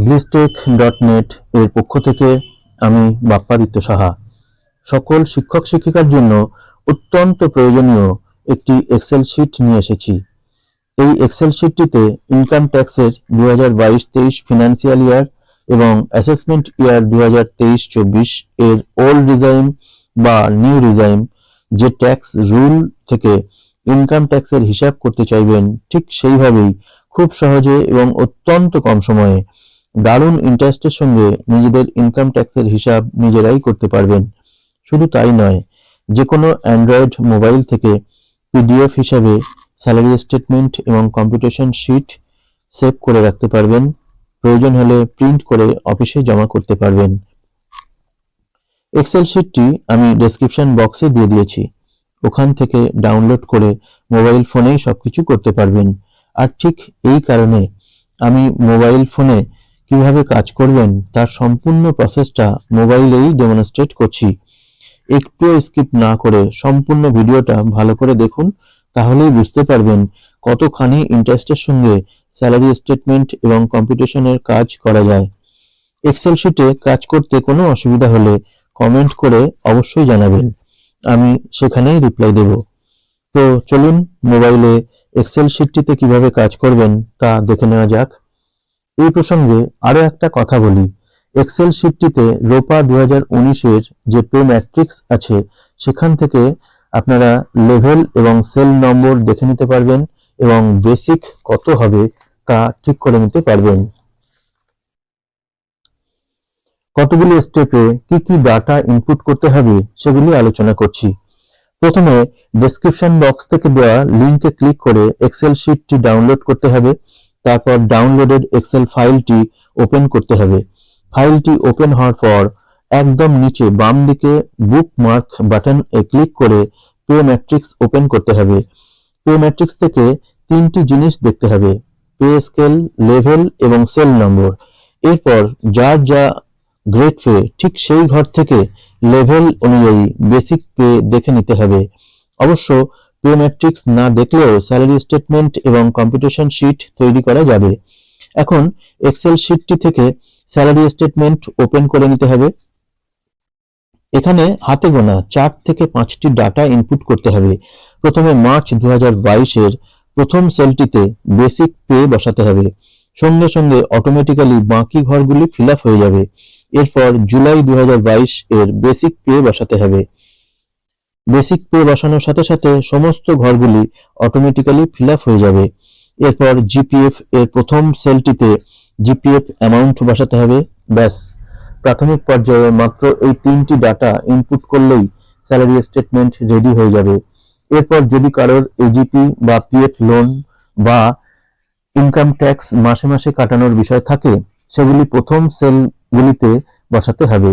ব্লিস্টেক dot net এর পক্ষ থেকে আমি বাপ্পাদিত্য সাহা। সকল শিক্ষক শিক্ষিকার জন্য অত্যন্ত প্রয়োজনীয় একটি এক্সেল শিট নিয়ে এসেছি। এই এক্সেল শিটটিতে ইনকাম ট্যাক্সের দুই হাজার বাইশ তেইশ ফিনান্সিয়াল ইয়ার এবং অ্যাসেসমেন্ট ইয়ার দুই হাজার তেইশ চব্বিশ এর ওল্ড ডিজাইন বা নিউ ডিজাইন যে ট্যাক্স রুল থেকে ইনকাম ট্যাক্সের হিসাব করতে চাইবেন ঠিক সেইভাবেই খুব সহজে এবং অত্যন্ত কম সময়ে দারুণ ইন্টারেস্টের সঙ্গে নিজেদের ইনকাম ট্যাক্সের হিসাব নিজেরাই করতে পারবেন। শুধু তাই নয় যে কোনো অ্যান্ড্রয়েড মোবাইল থেকে পিডিএফ হিসাবে স্যালারি স্টেটমেন্ট এবং কম্পিউটেশন শিট সেভ করে রাখতে পারবেন। প্রয়োজন হলে প্রিন্ট করে অফিসে জমা করতে পারবেন। এক্সেল শিটটি আমি ডেসক্রিপশন বক্সে দিয়ে দিয়েছি। ওখান থেকে ডাউনলোড করে মোবাইল ফোনেই সবকিছু করতে পারবেন। আর ঠিক এই কারণে আমি মোবাইল ফোনে কীভাবে কাজ করবেন, তার সম্পূর্ণ প্রসেসটা মোবাইলেই ডেমনস্ট্রেট করছি। একটুও স্কিপ না করে সম্পূর্ণ ভিডিওটা ভালো করে দেখুন, তাহলেই বুঝতে পারবেন কতখানি ইন্টারেস্টের সঙ্গে স্যালারি স্টেটমেন্ট এবং কম্পিটিশনের কাজ করা যায়। এক্সেল শিটে কাজ করতে কোনো অসুবিধা হলে কমেন্ট করে অবশ্যই জানাবেন। আমি সেখানেই রিপ্লাই দেব। তো চলুন, মোবাইলে এক্সেল শিটটিতে কীভাবে কাজ করবেন তা দেখে নেওয়া যাক। এই প্রসঙ্গে আরও একটা কথা বলি। এক্সেল শিটটিতে রোপা দু উনিশের যে পে ম্যাট্রিক্স আছে, সেখান থেকে আপনারা লেভেল এবং সেল নম্বর দেখে নিতে পারবেন এবং বেসিক কত হবে তা ঠিক করে নিতে পারবেন। কতগুলি স্টেপে কি কি ডাটা ইনপুট করতে হবে সেগুলি আলোচনা করছি। প্রথমে ডেসক্রিপশন বক্স থেকে দেওয়া লিংকে ক্লিক করে এক্সেল শিটটি ডাউনলোড করতে হবে। তারপর ডাউনলোডেড এক্সেল ফাইলটি ওপেন করতে হবে। ফাইলটি ওপেন হওয়ার পর একদম নিচে বাম দিকে বুক মার্ক বাটন এ ক্লিক করে পে ম্যাট্রিক্স ওপেন করতে হবে। পে ম্যাট্রিক্স থেকে তিনটি জিনিস দেখতে হবে। পে স্কেল লেভেল এবং সেল নম্বর এরপর যার যা গ্রেড পে ঠিক সেই ঘর থেকে লেভেল অনুযায়ী বেসিক পে দেখে নিতে হবে। অবশ্য পে ম্যাট্রিক্স না দেখলেও স্যালারি স্টেটমেন্ট এবং কম্পিটিশন শিট তৈরি করা যাবে। এখন এক্সেল শিটটি থেকে স্যালারি স্টেটমেন্ট ওপেন করে নিতে হবে। এখানে হাতে গোনা চার থেকে পাঁচটি ডাটা ইনপুট করতে হবে। প্রথমে মার্চ দু হাজার বাইশ এর প্রথম সেলটিতে বেসিক পে বসাতে হবে। সঙ্গে সঙ্গে অটোমেটিক্যালি বাকি ঘরগুলি ফিল হয়ে যাবে। এরপর জুলাই দু হাজার বাইশ এর বেসিক পে বসাতে হবে। বেসিক পে বসানোর সাথে সাথে সমস্ত ঘরগুলি অটোমেটিক্যালি ফিল হয়ে যাবে। এরপর জিপিএফ এর প্রথম সেলটিতে জিপিএফ অ্যামাউন্ট বসাতে হবে, ব্যাস। প্রাথমিক পর্যায়ে মাত্র এই তিনটি ডাটা ইনপুট করলেই স্যালারি স্টেটমেন্ট রেডি হয়ে যাবে। এরপর যদি কারোর এজিপি বা পিএফ লোন বা ইনকাম ট্যাক্স মাসে মাসে কাটানোর বিষয় থাকে, সেগুলি প্রথম সেলগুলিতে বসাতে হবে।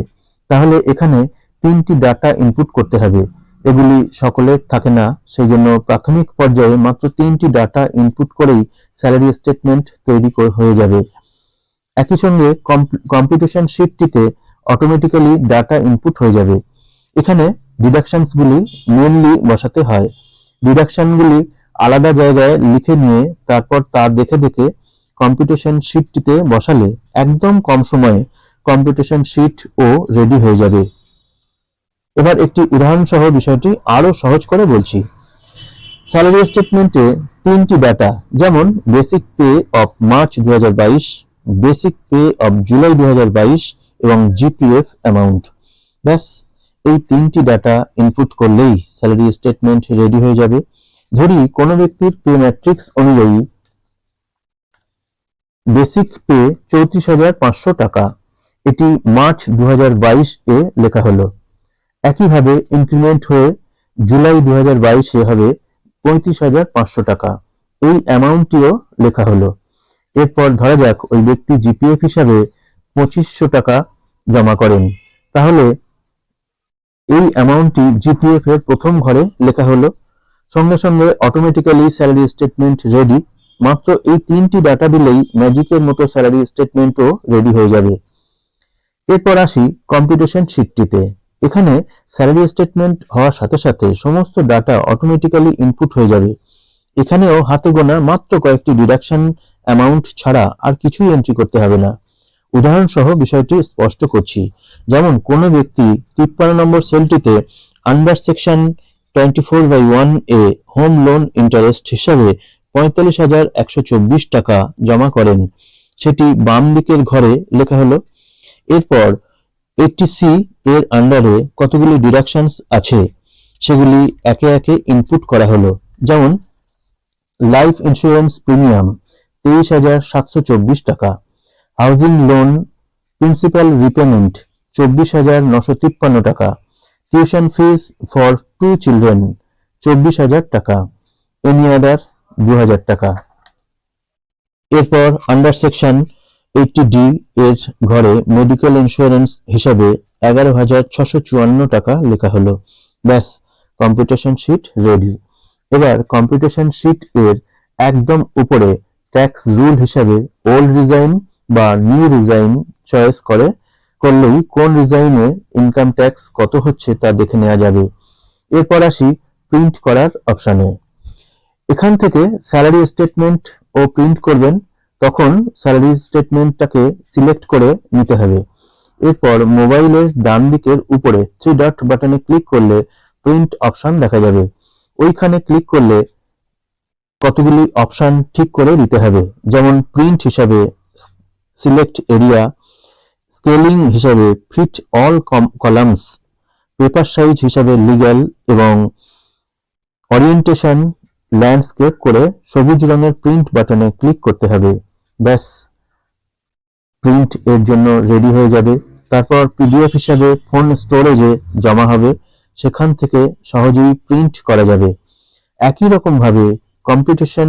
তাহলে এখানে তিনটি ডাটা ইনপুট করতে হবে। এগুলি সকলের থাকে না। সেই জন্য প্রাথমিক পর্যায়ে মাত্র তিনটি ডাটা ইনপুট করেই স্যালারি স্টেটমেন্ট তৈরি হয়ে যাবে। একই সঙ্গে কম্পিটিশন শিটটিতে অটোমেটিক্যালি ডাটা ইনপুট হয়ে যাবে। এখানে ডিডাকশনসগুলি মেনলি বসাতে হয়। ডিডাকশনগুলি আলাদা জায়গায় লিখে নিয়ে তারপর তা দেখে দেখে কম্পিটিশন শিটটিতে বসালে একদম কম সময়ে কম্পিটিশন শিট ও রেডি হয়ে যাবে। এবার একটি উদাহরণ সহ বিষয়টি আরও সহজ করে বলছি। স্যালারি স্টেটমেন্টে তিনটি ডাটা যেমন বেসিক পে অফ মার্চ দুহাজার বাইশ বেসিক পে অফ জুলাই দুই হাজার বাইশ এবং জিপিএফ অ্যামাউন্ট ব্যাস, এই তিনটি ডাটা ইনপুট করলেই স্যালারি স্টেটমেন্ট রেডি হয়ে যাবে। ধরি কোনো ব্যক্তির পে ম্যাট্রিক্স অনুযায়ী বেসিক পে চৌত্রিশ হাজার পাঁচশো টাকা। এটি মার্চ দু হাজার বাইশ এ লেখা হলো। একইভাবে ইনক্রিমেন্ট হয়ে জুলাই দু এ হবে পঁয়ত্রিশ হাজার পাঁচশো টাকা। এই অ্যামাউন্টটিও লেখা হলো। এরপর ধরা যাক ওই ব্যক্তি জিপিএফ হিসাবে পঁচিশশো টাকা জমা করেন। তাহলে এই অ্যামাউন্টটি জিপিএফ এর প্রথম ঘরে লেখা হলো। সঙ্গে সঙ্গে অটোমেটিক্যালি স্যালারি স্টেটমেন্ট রেডি মাত্র এই তিনটি ডাটা দিলেই ম্যাজিকের মতো স্যালারি স্টেটমেন্টও রেডি হয়ে যাবে। এরপর আসি কম্পিটিশন শিটটিতে এখানে স্যালারি স্টেটমেন্ট হওয়ার সাথে সাথে সমস্ত ডাটা অটোমেটিক্যালি ইনপুট হয়ে যাবে। এখানেও হাতে গোনা মাত্র কয়েকটি ডিডাকশন অ্যামাউন্ট ছাড়া আর কিছুই এন্ট্রি করতে হবে না। উদাহরণসহ বিষয়টি স্পষ্ট করছি। যেমন কোনো ব্যক্তি তিপ্পান্ন number সেলটিতে under section twenty four by one A home loan interest হিসাবে পঁয়তাল্লিশ হাজার একশো চব্বিশ টাকা জমা করেন। সেটি বাম দিকের ঘরে লেখা হলো, এরপর এইটটি সি এর আন্ডারে কতগুলি ডিডাকশনস আছে? সেগুলি একে একে ইনপুট করা হলো। যেমন লাইফ ইন্স্যুরেন্স প্রিমিয়াম তেইশ হাজার সাতশো চব্বিশ টাকা। হাউজিং লোন প্রিন্সিপাল রিপেমেন্ট চব্বিশ হাজার নশো তিপ্পান্ন টাকা। Tuition fees for two children চব্বিশ হাজার টাকা। এনি আদার দু হাজার টাকা। এরপর আন্ডার সেকশন এইটটি ডি এর ঘরে মেডিকেল ইন্স্যুরেন্স হিসাবে এগারো হাজার ছশো চুয়ান্ন টাকা লেখা হলো। ব্যাস কম্পিউটেশন শিট রেডি এবার কম্পিউটেশন শিট এর একদম উপরে ট্যাক্স রুল হিসাবে ওল্ড রিজাইন বা নিউ রিজাইন চয়েস করে, করলেই কোন রিজাইনে ইনকাম ট্যাক্স কত হচ্ছে তা দেখে নেওয়া যাবে। এরপর আসি প্রিন্ট করার অপশনে এখান থেকে স্যালারি স্টেটমেন্ট ও প্রিন্ট করবেন। তখন স্যালারি স্টেটমেন্টটাকে সিলেক্ট করে নিতে হবে। এরপর মোবাইলের ডান দিকের উপরে থ্রি ডট বাটনে ক্লিক করলে প্রিন্ট অপশন দেখা যাবে। ওইখানে ক্লিক করলে কতগুলি অপশন ঠিক করে দিতে হবে। যেমন প্রিন্ট হিসাবে সিলেক্ট এরিয়া স্কেলিং হিসাবে fit all columns paper size হিসাবে লিগ্যাল এবং অরিয়েন্টেশন ল্যান্ডস্কেপ করে সবুজ রঙের প্রিন্ট বাটনে ক্লিক করতে হবে। ব্যাস প্রিন্ট এর জন্য রেডি হয়ে যাবে। তারপর পিডিএফ হিসাবে ফোন স্টোরেজে জমা হবে। সেখান থেকে সহজেই প্রিন্ট করা যাবে। একই রকম ভাবে কম্পিটিশন